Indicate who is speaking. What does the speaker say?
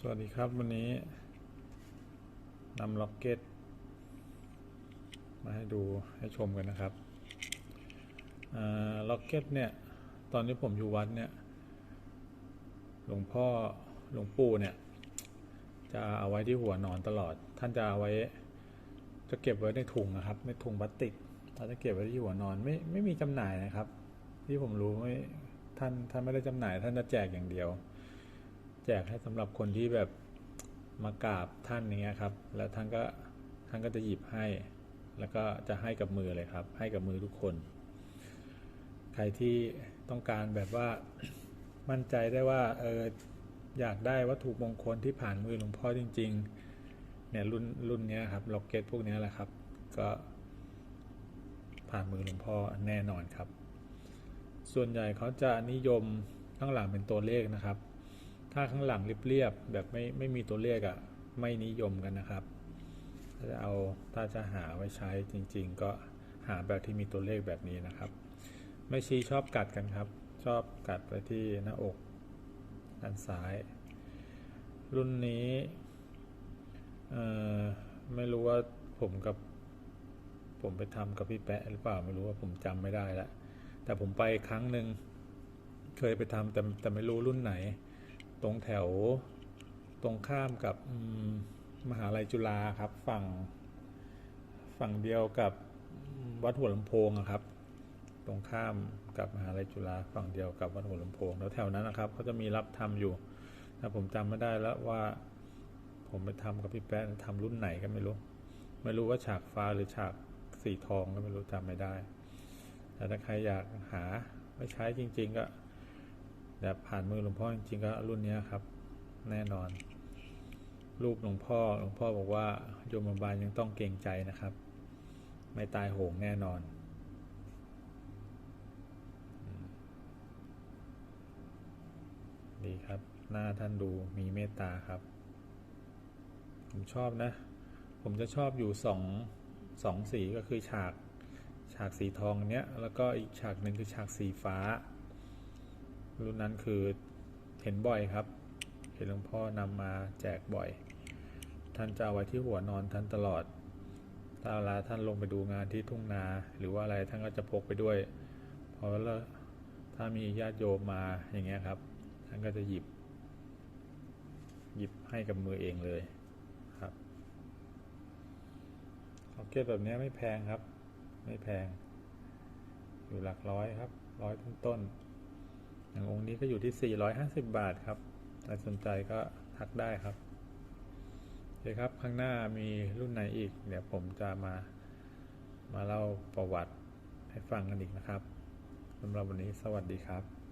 Speaker 1: สวัสดีครับวันนี้นำล็อกเก็ต มาให้ดูให้ชมกันนะครับล็อกเก็ตเนี่ย ตอนที่ผมอยู่วัดเนี่ย หลวงพ่อหลวงปู่เนี่ย จะเอาไว้ที่หัวนอนตลอด ท่านจะเอาไว้ จะเก็บไว้ในถุงนะครับ ในถุงพลาสติกท่านจะเก็บไว้ที่หัวนอนไม่ไม่มีจำหน่ายนะครับ ที่ผมรู้ไม่ท่านท่านไม่ได้จำหน่าย ท่านจะแจกอย่างเดียว แจกให้สำหรับคนที่แบบมากราบท่านอย่างเงี้ยครับ แล้วท่านก็ท่านก็จะหยิบให้ แล้วก็จะให้กับมือเลยครับ ให้กับมือทุกคน ใครที่ต้องการแบบว่ามั่นใจได้ว่าเอออยากได้วัตถุมงคลที่ผ่านมือหลวงพ่อจริง ๆ เนี่ยรุ่นรุ่นเนี้ยครับล็อกเก็ตพวกเนี้ยแหละครับ ก็ผ่านมือหลวงพ่อแน่นอนครับ ส่วนใหญ่เขาจะนิยมข้างหลังเป็นตัวเลขนะครับ ถ้าข้างหลังเรียบๆแบบไม่ไม่มีตัวเลขอะ่ะไม่นิยมกันนะครับ ถ้าจะเอาถ้าจะหาไว้ใช้จริง ๆ ก็หาแบบที่มีตัวเลขแบบนี้นะครับ ไม่ชี้ชอบกัดกันครับ ชอบกัดไปที่หน้าอกด้านซ้าย รุ่นนี้ไม่รู้ว่าผมกับผมไปทำกับพี่แปะหรือเปล่าไม่รู้ว่าผมจำไม่ได้ละแต่ผมไปครั้งหนึ่งเคยไปทำแต่แต่ไม่รู้รุ่นไหน ตรงแถวตรงข้ามกับมหาลัยจุฬาครับ ฝั่งฝั่งเดียวกับวัดหัวลำโพงครับ ตรงข้ามกับมหาลัยจุฬาฝั่งเดียวกับวัดหัวลำโพงแล้วแถวนั้นนะครับเขาจะมีรับทำอยู่แต่ผมจำไม่ได้แล้วว่า ผมไปทำกับพี่แป๊ะทำรุ่นไหนก็ไม่รู้ ไม่รู้ว่าฉากฟ้าหรือฉากสีทองก็ไม่รู้จำไม่ได้แต่ถ้าใครอยากหาไม่ใช้จริง ๆ ก็ แบบผ่านมือหลวงพ่อจริงๆก็รุ่นนี้ครับ แน่นอน รูปหลวงพ่อหลวงพ่อบอกว่าโยมบาลยังต้องเกรงใจนะครับ ไม่ตายโหงแน่นอนดีครับ หน้าท่านดูมีเมตตาครับ ผมชอบนะ ผมจะชอบอยู่สองสองสีก็คือฉาก ฉากสีทองเนี้ย แล้วก็อีกฉากหนึ่งคือฉากสีฟ้า รุ่นนั้นคือเห็นบ่อยครับ เห็นหลวงพ่อนำมาแจกบ่อย ท่านจะเอาไว้ที่หัวนอนท่านตลอดถ้าเวลาท่านลงไปดูงานที่ทุ่งนาหรือว่าอะไรท่านก็จะพกไปด้วยเพราะว่าถ้ามีญาติโยมมาอย่างเงี้ยครับ ท่านก็จะหยิบ หยิบให้กับมือเองเลยครับล็อกเก็ตแบบนี้ไม่แพงครับ ไม่แพง อยู่หลักร้อยครับ ร้อยต้นๆ อย่างองค์นี้ก็อยู่ที่ 450 บาทครับใครสนใจก็ทักได้ครับโอเคครับ ข้างหน้ามีรุ่นไหนอีก เดี๋ยวผมจะมา มาเล่าประวัติให้ฟังกันอีกนะครับสำหรับวันนี้สวัสดีครับ